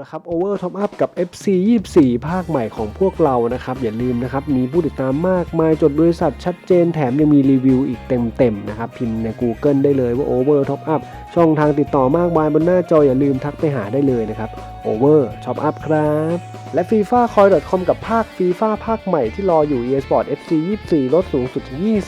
ละครับ Over Top Up กับ FC 24 ภาคใหม่ของพวกเรานะครับ อย่าลืมนะครับ มีผู้ติดตามมากมายจดบริษัทชัดเจนแถมยังมีรีวิวอีกเต็มๆนะครับ พิมพ์ใน Google ได้เลยว่า Over Top Up ช่องทางติดต่อมากมายบนหน้าจออย่าลืมทักไปหาได้เลยนะครับ Over Top Up ครับและ FIFA Coin.com กับภาค FIFA ภาคใหม่ที่รออยู่ eSport FC 24 ลดสูงสุด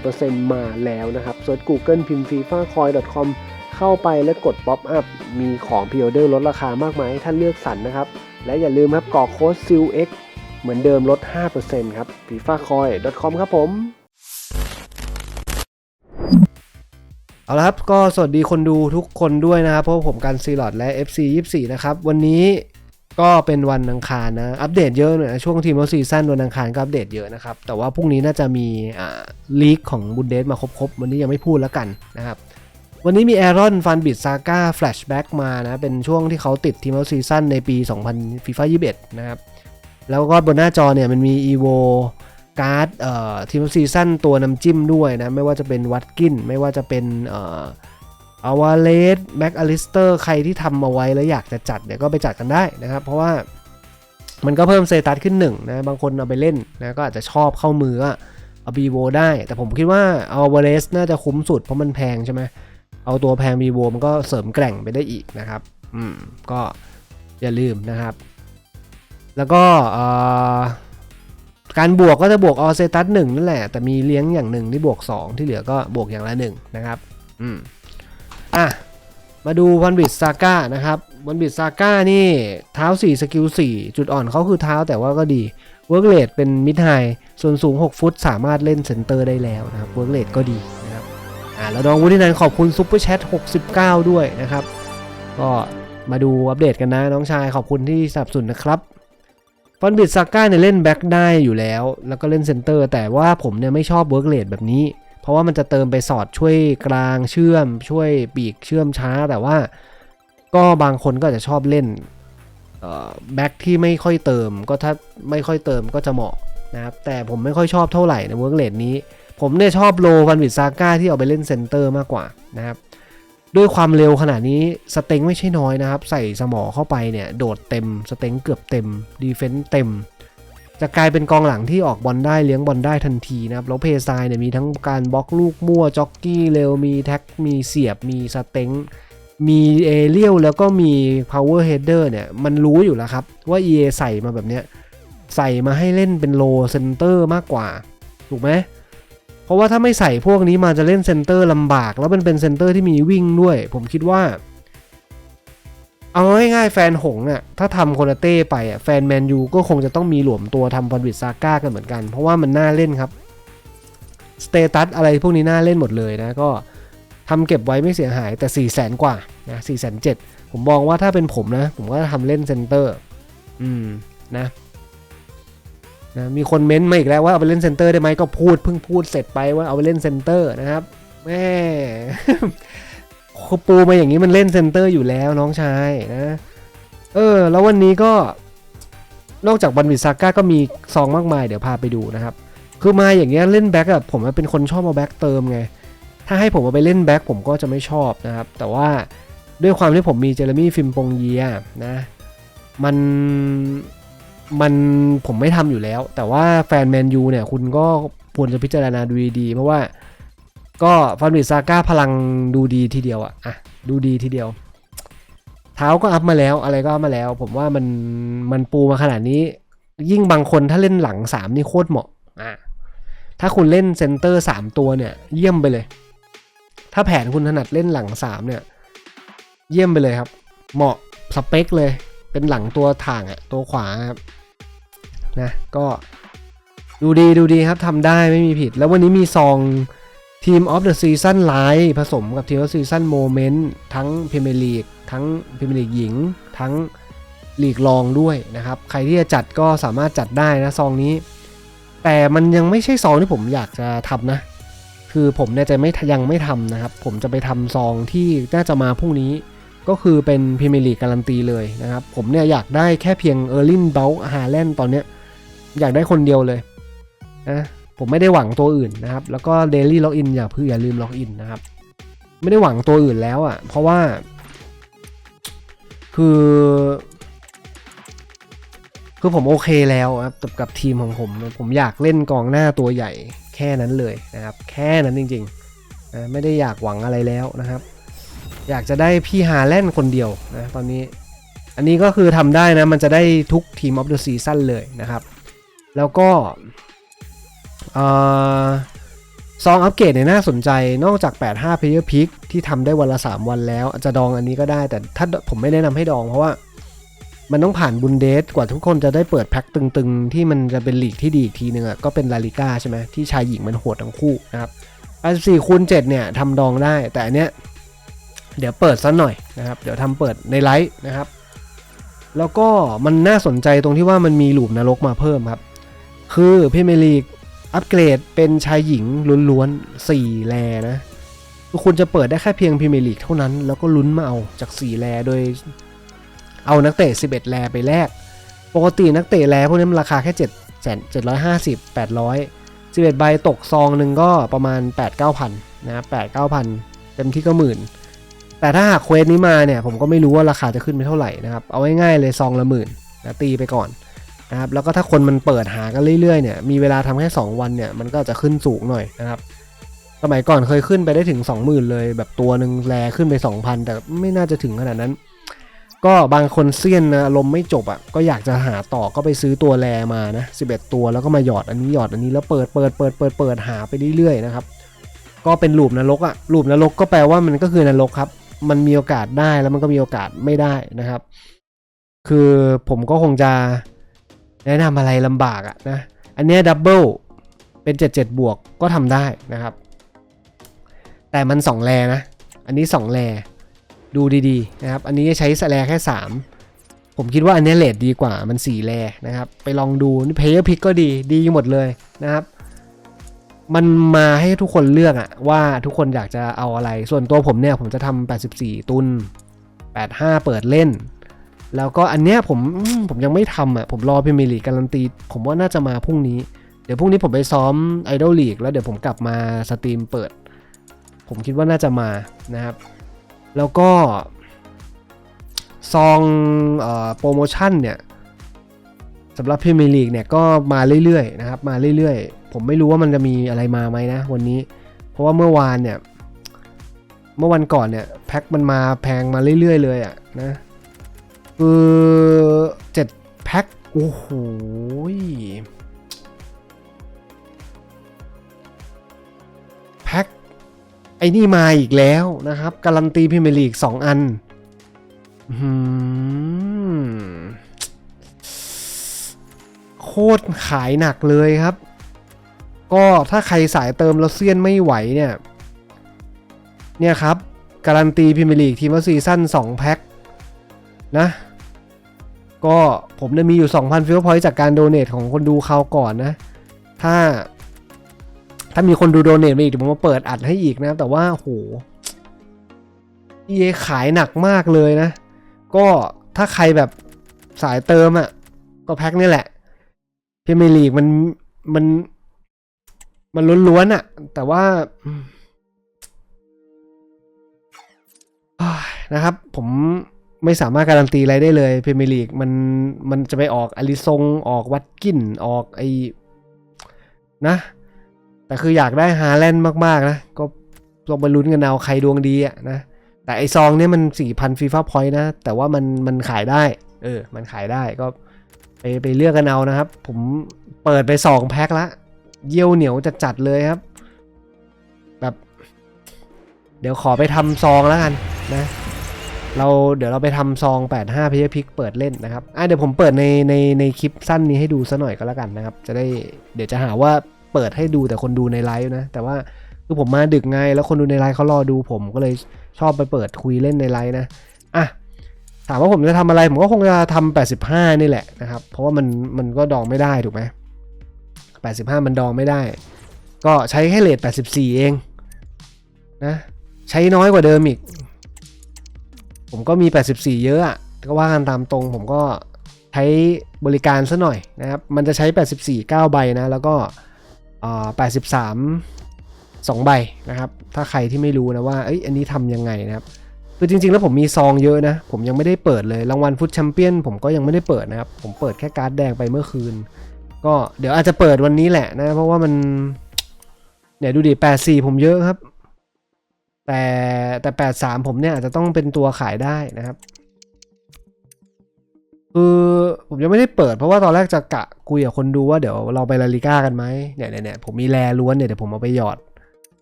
20%มาแล้วนะครับเซิร์ช Google พิมพ์ FIFA Coin.com เข้าไปและกด Pop Up มีของพ r ออเดอร์ลดราคามากมายให้ท่านเลือกสรรนะครับ และอย่าลืมครับกรอกโค้ด SILX เหมือนเดิมลด 5%ครับ fifacoin.com ครับผมเอาละครับก็สวัสดีคนดูทุกคนด้วยนะครับเพราะผมกันซีลอดและ FC 24 นะครับ วันนี้ก็เป็นวันอังคารนะ อัปเดตเยอะหน่อยนะช่วงทีมซีซั่นวันอังคารก็อัปเดตเยอะนะครับ แต่ว่าพรุ่งนี้น่าจะมีอ่าลีกของบุนเดสมาครบๆ วันนี้ยังไม่พูดแล้วกันนะครับ วันนี้มีแอรอนฟันบิดซาก้าแฟลชแบ็กมานะ เป็นช่วงที่เขาติดทีมซีซั่นในปี 2000ฟีฟ่า21 นะครับ แล้วก็บนหน้าจอเนี่ยมันมี EVO การ์ดเอ่อทีมซีซั่นตัวน้ำจิ้มด้วยนะ ไม่ว่าจะเป็นวัตกิน ไม่ว่าจะเป็นอาวาเลสแบ็กอลิสเตอร์ใครที่ทำมาไว้แล้วอยากจะจัดเนี่ยก็ไปจัดกันได้นะครับ เพราะว่ามันก็เพิ่มเซตัสขึ้นหนึ่งนะบางคนเอาไปเล่นนะก็อาจจะชอบเข้ามืออะเอาบีโวได้ แต่ผมคิดว่าอาวาเลสน่าจะคุ้มสุดเพราะมันแพงใช่ไหม เอาตัวแพง vivo มันก็เสริมแกร่งไปได้อีกนะครับ อืม ก็อย่าลืมนะครับ แล้วก็การบวกก็จะบวกออเซตัสหนึ่งนั่นแหละ แต่มีเลี้ยงอย่างหนึ่งที่บวก 2 ที่เหลือก็บวกอย่างละหนึ่งนะครับ อืม อะ มาดูวันบิดซาก้านะครับวันบิดซาก้านี่เท้า 4 สกิล 4 จุดอ่อนเขาคือเท้าแต่ว่าก็ดีเวิร์กเลดเป็นมิดไฮส่วนสูง 6 ฟุตสามารถเล่นเซนเตอร์ได้แล้วนะครับเวิร์กเลดก็ดีน อ่าแล้วน้องวุฒินันขอบคุณซุปเปอร์แชท69 ด้วยนะครับ ก็มาดูอัปเดตกันนะน้องชายขอบคุณที่สนับสนุนนะครับฟันบิดซาก้าเนี่ยเล่นแบ็กได้อยู่แล้ว แล้วก็เล่นเซนเตอร์แต่ว่าผมเนี่ยไม่ชอบเวิร์กเลดแบบนี้ เพราะว่ามันจะเติมไปสอดช่วยกลางเชื่อม ช่วยปีกเชื่อมช้า แต่ว่าก็บางคนก็จจะชอบเล่นแบ็กที่ไม่ค่อยเติมก็ถ้าไม่ค่อยเติมก็จะเหมาะนะครับแต่ผมไม่ค่อยชอบเท่าไหร่ในเวิร์กเลดนี้ ผมเนี่ยชอบโลวันวิดซาก้าที่เอาไปเล่นเซนเตอร์มากกว่านะครับด้วยความเร็วขนาดนี้สเต็งไม่ใช่น้อยนะครับ ใส่สมอเข้าไปเนี่ยโดดเต็มสเต็งเกือบเต็มดีเฟนต์เต็ม จะกลายเป็นกองหลังที่ออกบอลได้เลี้ยงบอลได้ทันทีนะครับแล้วเพย์ไซน์เนี่ยมีทั้งการบล็อกลูกมั่วจ็อกกี้เร็วมีแท็กมีเสียบมีสเต็งมีเอเรียลแล้วก็มี power header เนี่ยมันรู้อยู่แล้วครับ ว่า EA ใส่มาแบบเนี้ยใส่มาให้เล่นเป็นโลเซนเตอร์มากกว่า ถูกไหม เพราะว่าถ้าไม่ใส่พวกนี้มาจะเล่นเซนเตอร์ลำบาก แล้วมันเป็นเซนเตอร์ที่มีวิ่งด้วย ผมคิดว่า เอาง่ายๆแฟนหงอะถ้าทำโคนาเต้ไปอะแฟนแมนยูก็คงจะต้องมีหลวมตัวทำฟอนวิดซาก้ากันเหมือนกัน เพราะว่ามันน่าเล่นครับสเตตัสอะไรพวกนี้น่าเล่นหมดเลยนะก็ทำเก็บไว้ไม่เสียหายแต่4ี่แสนกว่านะสี่แสนเจ็ดผมมองว่าถ้าเป็นผมนะ ผมก็ทำเล่นเซนเตอร์ อืมนะ นะมีคนเม้นต์มาอีกแล้วว่าเอาไปเล่นเซนเตอร์ได้ไหมก็พูดเพิ่งพูดเสร็จไปว่าเอาไปเล่นเซนเตอร์นะครับแม่ปูมาอย่างนี้มันเล่นเซนเตอร์อยู่แล้วน้องชายนะ เออ แล้ววันนี้ก็นอกจากบันวิซาก้าก็มีซองมากมายเดี๋ยวพาไปดูนะครับ คือมาอย่างเงี้ยเล่นแบ็กอะผมเป็นคนชอบเอาแบ็กเติมไง ถ้าให้ผมเอาไปเล่นแบ็กผมก็จะไม่ชอบนะครับ แต่ว่าด้วยความที่ผมมีเจเรมี่ฟิมปงเยียนะ มัน มันผมไม่ทำอยู่แล้ว แต่ว่าแฟนแมนยูเนี่ย คุณก็ควรจะพิจารณาดูดีๆ เพราะว่าก็ฟันบิซาก้าพลังดูดีทีเดียวอะอะ ดูดีทีเดียว เท้าก็อัพมาแล้ว อะไรก็อัพมาแล้ว ผมว่ามันมันปูมาขนาดนี้ ยิ่งบางคนถ้าเล่นหลัง3นี่โคตรเหมาะอะถ้าคุณเล่นเซนเตอร์3ตัวเนี่ย เยี่ยมไปเลย ถ้าแผนคุณถนัดเล่นหลัง3เนี่ย เยี่ยมไปเลยครับ เหมาะสเปคเลย เป็นหลังตัวถ่างอะตัวขวาครับนะก็ดูดีดูดีครับทำได้ไม่มีผิด แล้ววันนี้มีซองทีมออฟเดอะซีซั่นไลท์ผสมกับทีมออฟซีซั่นโมเมนต์ทั้งพรีเมียร์ลีกทั้งพรีเมียร์ลีกหญิง ทั้งลีกรองด้วยนะครับ ใครที่จะจัดก็สามารถจัดได้นะซองนี้ แต่มันยังไม่ใช่ซองที่ผมอยากจะทำนะ คือผมเนี่ยจะไม่ยังไม่ทำนะครับ ผมจะไปทำซองที่น่าจะมาพรุ่งนี้ ก็คือเป็นพรีเมียร์ลีกการันตีเลยนะครับ ผมเนี่ยอยากได้แค่เพียงเออร์ลินเบลฮาแลนด์ตอนเนี้ยอยากได้คนเดียวเลยนะผมไม่ได้หวังตัวอื่นนะครับ แล้วก็ Daily Login อย่าเพื่ออย่าลืมล็อกอินนะครับ ไม่ได้หวังตัวอื่นแล้วอะ่ะ เพราะว่า คือ คือผมโอเคแล้วครับกับกับทีมของผม ผมอยากเล่นกองหน้าตัวใหญ่แค่นั้นเลยนะครับ แค่นั้นจริงๆนะไม่ได้อยากหวังอะไรแล้วนะครับ อยากจะได้พี่ฮาแลนด์คนเดียวนะตอนนี้ อันนี้ก็คือทำได้นะ มันจะได้ทุกทีมออฟเดอะซีซั่นเลยนะครับ แล้วก็เอ่อซองอัปเกรดเนี่ยน่าสนใจนอกจาก 85 Player Pick ที่ทำได้วันละ 3 วันแล้ว อาจจะดองอันนี้ก็ได้ แต่ถ้าผมไม่แนะนำให้ดองเพราะว่ามันต้องผ่านบุนเดสกว่าทุกคนจะได้เปิดแพ็คตึงๆ ที่มันจะเป็นลีกที่ดีอีกทีนึงอะก็เป็นลาลิก้าใช่ไหมที่ชายหญิงมันโหดทั้งคู่นะครับ84คูณ7เนี่ยทำดองได้แต่อันเนี้ย เดี๋ยวเปิดซะหน่อยนะครับ เดี๋ยวทำเปิดในไลฟ์นะครับ แล้วก็มันน่าสนใจตรงที่ว่ามันมีหลุมนรกมาเพิ่มครับ คือพรีเมียร์ลีกอัปเกรดเป็นชายหญิงล้วนๆ4แลนะคุณจะเปิดได้แค่เพียงพรีเมียร์ลีกเท่านั้น แล้วก็ลุ้นมาเอาจาก 4 แลโดย เอานักเตะ 11 แลไปแลก ปกตินักเตะแลพวกนี้มันราคาแค่ 7 750 800 11ใบตกซองหนึ่งก็ประมาณ 8 9 0 0นะ8 9 0 0 เต็มที่ก็หมื่น แต่ถ้าหากเควสนี้มาเนี่ยผมก็ไม่รู้ว่าราคาจะขึ้นไปเท่าไหร่นะครับ เอาง่ายๆเลยซองละหมื่นนะตีไปก่อนนะครับแล้วก็ถ้าคนมันเปิดหากันเรื่อยๆเนี่ยมีเวลาทำแค่ 2 วันเนี่ยมันก็จะขึ้นสูงหน่อยนะครับสมัยก่อนเคยขึ้นไปได้ถึง 20,000 เลย แบบตัวหนึ่งแลขึ้นไป 2,000 แต่ไม่น่าจะถึงขนาดนั้น ก็บางคนเซียนนะอารมณ์ไม่จบอะ่ะก็อยากจะหาต่อก็ไปซื้อตัวแรมานะ11 ตัวแล้วก็มาหยอดอันนี้หยอดอันนี้แล้วเปิดเปิดเปิดเปิดเปิดหาไปเรื่อยๆนะครับก็เป็นลูปนรกอะ่ะลูปนรกก็แปลว่ามันก็คือนรกครับ มันมีโอกาสได้แล้วมันก็มีโอกาสไม่ได้นะครับ คือผมก็คงจะแนะนำอะไรลำบากอะนะอันเนี้ดับเบิลเป็น 77 บวกก็ทำได้นะครับ แต่มัน 2แรนะ อันนี้ 2แรดูดีๆนะครับ อันนี้ใช้แรแค่ 3 ผมคิดว่าอันนี้เลทดีกว่ามัน 4แรนะครับ ไปลองดูนี่เพย์พิกก็ดีดีหมดเลยนะครับ มันมาให้ทุกคนเลือกอะว่าทุกคนอยากจะเอาอะไร ส่วนตัวผมเนี่ยผมจะทำ84 ตุน 85 เปิดเล่น แล้วก็อันเนี้ยผมผมยังไม่ทำอะผมรอพรีเมีลีกการันตี ผมว่าน่าจะมาพรุ่งนี้ เดี๋ยวพรุ่งนี้ผมไปซ้อมไอดอลลีกแล้วเดี๋ยวผมกลับมาสตรีมเปิด ผมคิดว่าน่าจะมานะครับ แล้วก็ซองออโปรโมชั่นเนี่ยสำหรับพรีเมีลีกเนี่ยก็มาเรื่อยๆนะครับมาเรื่อยๆ ผมไม่รู้ว่ามันจะมีอะไรมาไหมนะวันนี้ เพราะว่าเมื่อวานเนี่ย เมื่อวันก่อนเนี่ยแพ็คมันมาแพงมาเรื่อยๆเลยอะนะคือเจ็ดแพ็คโอ้โหแพ็คไอ้นี่มาอีกแล้วนะครับ การันตีพรีเมียร์ลีก2อันอื้อหือโคตรขายหนักเลยครับ ก็ถ้าใครสายเติมแล้วเซียนไม่ไหวเนี่ย เนี่ยครับ การันตีพรีเมียร์ลีกทีมว่าซีซั่น2 แพ็คนะ ก็ผมเนี่ยมีอยู่ 2,000ฟิลพอยต์จากการโดเนทของคนดูคราวก่อนนะ ถ้า ถ้ามีคนดูโดเนทมาอีกเดี๋ยวผมมาเปิดอัดให้อีกนะ แต่ว่าโหเอขายหนักมากเลยนะ ก็ถ้าใครแบบสายเติมอะ่ะ ก็แพ็คนี่แหละพรีเมียร์ลีกมันมัน มันล้วนๆอะแต่ว่านะครับ ผมไม่สามารถการันตีอะไรได้เลยพรีเมียร์ลีกมันมันจะไปออกอลิซงออกวัตกินออกไอนะ แต่คืออยากได้ฮาแลนด์มากๆนะ ก็ลองไปลุ้นกันเอาใครดวงดีอะนะ แต่ไอซองเนี่ยมัน 4,000ฟีฟ่าพอยต์นะ แต่ว่ามันมันขายได้ เออ มันขายได้ก็ไปไปเลือกกันเอานะครับ ผมเปิดไปสองแพ็คละ เยี่ยวเหนียวจัดๆเลยครับ แบบ เดี๋ยวขอไปทำซองแล้วกันนะ เราเดี๋ยวเราไปทำซอง 85พิพิกเปิดเล่นนะครับอะเดี๋ยวผมเปิดในในในคลิปสั้นนี้ให้ดูซะหน่อยก็แล้วกันนะครับ จะได้เดี๋ยวจะหาว่าเปิดให้ดูแต่คนดูในไลฟ์นะ แต่ว่าคือผมมาดึกไงแล้วคนดูในไลฟ์เขารอดูผมก็เลยชอบไปเปิดคุยเล่นในไลฟ์นะอะถามว่าผมจะทำอะไรผมก็คงจะทำ85 นี่แหละนะครับ เพราะว่ามันมันก็ดองไม่ได้ถูกไหม 85 มันดองไม่ได้ ก็ใช้แค่เลท84 เองนะใช้น้อยกว่าเดิมอีก ผมก็มี 84 เยอะอะก็ว่ากันตามตรงผมก็ใช้บริการซะหน่อยนะครับ มันจะใช้ 84 9 ใบนะ แล้วก็อ่า83 2 ใบนะครับ ถ้าใครที่ไม่รู้นะว่าเอ้ยอันนี้ทำยังไงนะครับคือจริงๆ แล้วผมมีซองเยอะนะ ผมยังไม่ได้เปิดเลย รางวัลฟุตแชมเปี้ยนผมก็ยังไม่ได้เปิดนะครับ ผมเปิดแค่การ์ดแดงไปเมื่อคืน ก็เดี๋ยวอาจจะเปิดวันนี้แหละนะ เพราะว่ามันเนี่ยดูดิแปดสี่ผมเยอะครับ แต่แต่แปดสามผมเนี่ยอาจจะต้องเป็นตัวขายได้นะครับคือผมยังไม่ได้เปิดเพราะว่าตอนแรกจะกะคุยกับคนดูว่าเดี๋ยวเราไปลาลิก้ากันไหมเนี่ยเนี่ยผมมีแรล้วนเนี่ยเดี๋ยวผมเอาไปหยอด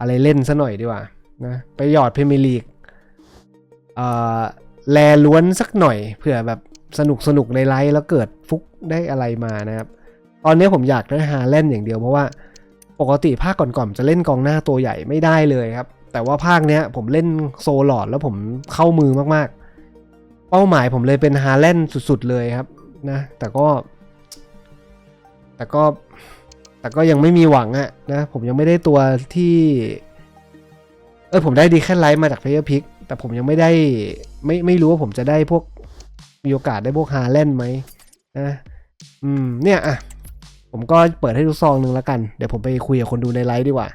อะไรเล่นซะหน่อยดีกว่านะไปหยอดพรีเมียร์ลีกเอ่อแรล้วนสักหน่อยเผื่อแบบสนุกสนุกในไลฟ์แล้วเกิดฟุกได้อะไรมานะครับ ตอนนี้ผมอยากได้ฮาเล่นอย่างเดียวเพราะว่าปกติภาคก่อนๆจะเล่นกองหน้าตัวใหญ่ไม่ได้เลยครับ แต่ว่าภาคเนี้ยผมเล่นโซลอดแล้วผมเข้ามือมากๆ เป้าหมายผมเลยเป็นฮาแลนด์สุดๆเลยครับนะแต่ก็ แต่ก็แต่ก็ยังไม่มีหวังอะนะผมยังไม่ได้ตัวที่ เออผมได้ดีแค่ไลท์มาจากเพลเยอร์พิกแต่ผมยังไม่ได้ไม่ไม่รู้ว่าผมจะได้พวกมีโอกาสได้พวกฮาแลนด์ไหมนะอืมเนี่ยอะ ผมก็เปิดให้ดูซองหนึ่งแล้วกัน เดี๋ยวผมไปคุยกับคนดูในไลฟ์ดีกว่า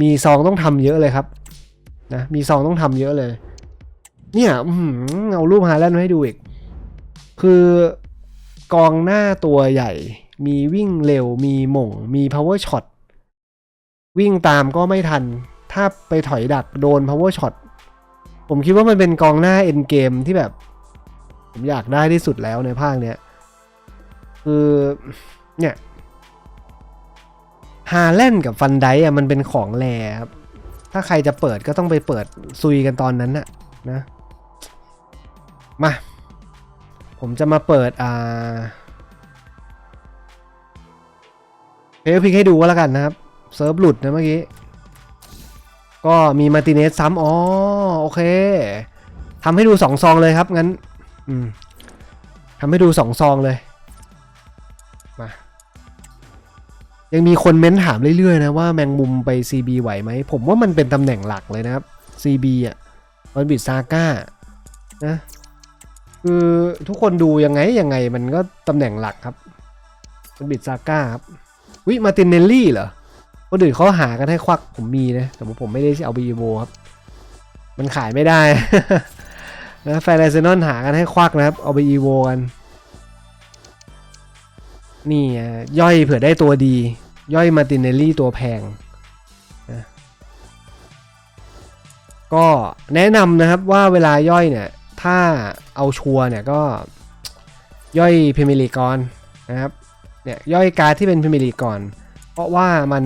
มีซองต้องทำเยอะเลยครับ นะ มีซองต้องทำเยอะเลย เนี่ยเอารูปฮาแลนด์มาให้ดูอีก คือกองหน้าตัวใหญ่ มีวิ่งเร็ว มีหม่ง มี power shot วิ่งตามก็ไม่ทัน ถ้าไปถอยดักโดน power shot ผมคิดว่ามันเป็นกองหน้า end game ที่แบบ ผมอยากได้ที่สุดแล้วในภาคเนี้ย คือ เนี่ยฮาแลนด์กับฟันไดอะมันเป็นของแรครับ ถ้าใครจะเปิดก็ต้องไปเปิดซุยกันตอนนั้นน่ะนะ มา ผมจะมาเปิดอ่าเพลพิกให้ดูก็แล้วกันนะครับ เซิร์ฟหลุดนะเมื่อกี้ ก็มีมาร์ติเนสซ้ำอ๋อโอเคทำให้ดูสองซองเลยครับงั้น อืมทำให้ดูสองซองเลย ยังมีคนเม้นถามเรื่อยๆนะว่าแมงมุมไป CB ไหวไหม ผมว่ามันเป็นตำแหน่งหลักเลยนะครับ CB อะมันบิดซาก้านะคือทุกคนดูยังไงยังไงมันก็ตำแหน่งหลักครับมันบิดซาก้าครับวิมาตินเนลลี่เหรอคนอื่นเขาหากันให้ควักผมมีนะ แต่ว่าผมไม่ได้เอาบีโวครับ มันขายไม่ได้นะแฟนไอเซนอนหากันให้ควักนะครับ เอาไปอีโวกัน นี่ย่อยเผื่อได้ตัวดี ย่อยมาตินเนลลี่ตัวแพงนะก็แนะนำนะครับว่าเวลาย่อยเนี่ย ถ้าเอาชัวเนี่ยก็ย่อยพรีเมียร์ลีก่อนนะครับเนี่ยย่อยการ์ดที่เป็นพรีเมียร์ลีก่อน เพราะว่ามัน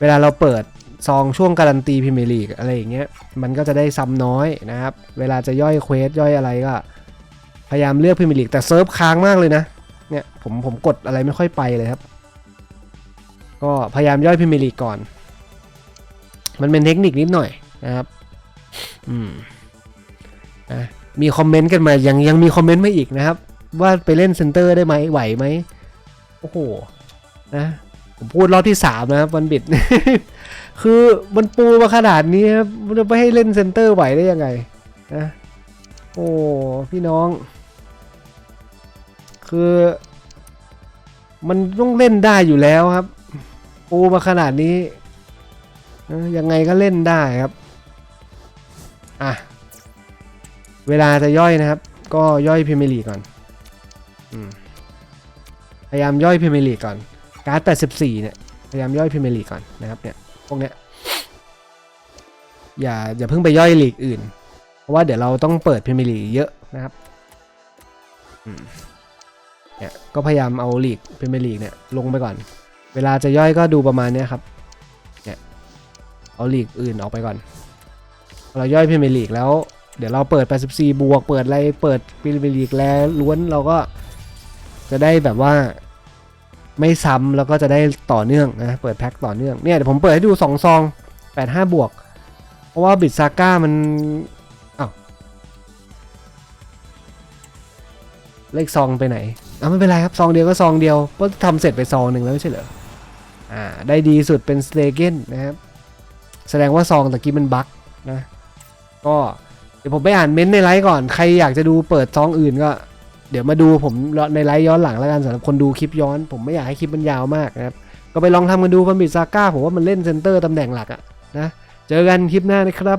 เวลาเราเปิดซองช่วงการันตีพรีเมียร์ลีกอะไรอย่างเงี้ยมันก็จะได้ซ้ำน้อยนะครับ เวลาจะย่อยเควสย่อยอะไรก็ พยายามเลือกพรีเมียร์ลีกแต่เซิร์ฟค้างมากเลยนะ เนี่ยผมผมกดอะไรไม่ค่อยไปเลยครับ ก็พยายามย่อยพรีเมียร์ลีกก่อน มันเป็นเทคนิคนิดหน่อยนะครับ อืมนะมีคอมเมนต์กันมายังยังมีคอมเมนต์มาอีกนะครับ ว่าไปเล่นเซนเตอร์ได้ไหมไหวไหมโอ้โหนะผมพูดรอบที่สามนะครับวันบิด คือมันปูมาขนาดนี้ครับมันจะไปให้เล่นเซนเตอร์ไหวได้ยังไงนะโอ้พี่น้อง คือ มันต้องเล่นได้อยู่แล้วครับปูมาขนาดนี้ยังไงก็เล่นได้ครับ อะ เวลาจะย่อยนะครับ ก็ย่อยพรีเมีลีก่อนอพยายามย่อยพรีเมีลีก่อน การ์ด 84 เนี่ย พยายามย่อยพรีเมีลีก่อนนะครับ เนี่ย พวกเนี้ย อย่า อย่าเพิ่งไปย่อยลีกอื่น เพราะว่าเดี๋ยวเราต้องเปิดพรีเมีลีเยอะนะครับ อืม เนี่ยก็พยายามเอาลีกพรีเมียร์ลีกเนี่ยลงไปก่อน เวลาจะย่อยก็ดูประมาณเนี้ยครับเนี่ยเอาลีกอื่นออกไปก่อน เราย่อยพรีเมียร์ลีกแล้ว เดี๋ยวเราเปิด 84 บวกเปิดอะไรเปิดพรีเมียร์ลีกแล้วล้วนเราก็จะได้แบบว่าไม่ซ้ำแล้วก็จะได้ต่อเนื่องนะเปิดแพ็คต่อเนื่องเนี่ยเดี๋ยวผมเปิดให้ดู2ซอง85 บวก เพราะว่าบิดซาก้ามันอ้าวเลขซองไปไหน อะไม่เป็นไรครับซองเดียวก็ซองเดียวก็ทำเสร็จไปซองหนึ่งแล้วไม่ใช่เหรออ่าได้ดีสุดเป็นสเตเกนนะครับแสดงว่าซองตะกี้มันบั๊กนะก็เดี๋ยวผมไปอ่านเม้นต์ในไลฟ์ก่อนใครอยากจะดูเปิดซองอื่นก็ เดี๋ยวมาดูผมในไลฟ์ย้อนหลังแล้วกันสำหรับคนดูคลิปย้อน ผมไม่อยากให้คลิปมันยาวมากนะครับก็ไปลองทำกันดูบัมบิดซาก้าผมว่ามันเล่นเซนเตอร์ตำแหน่งหลักอะนะเจอกันคลิปหน้านะครับ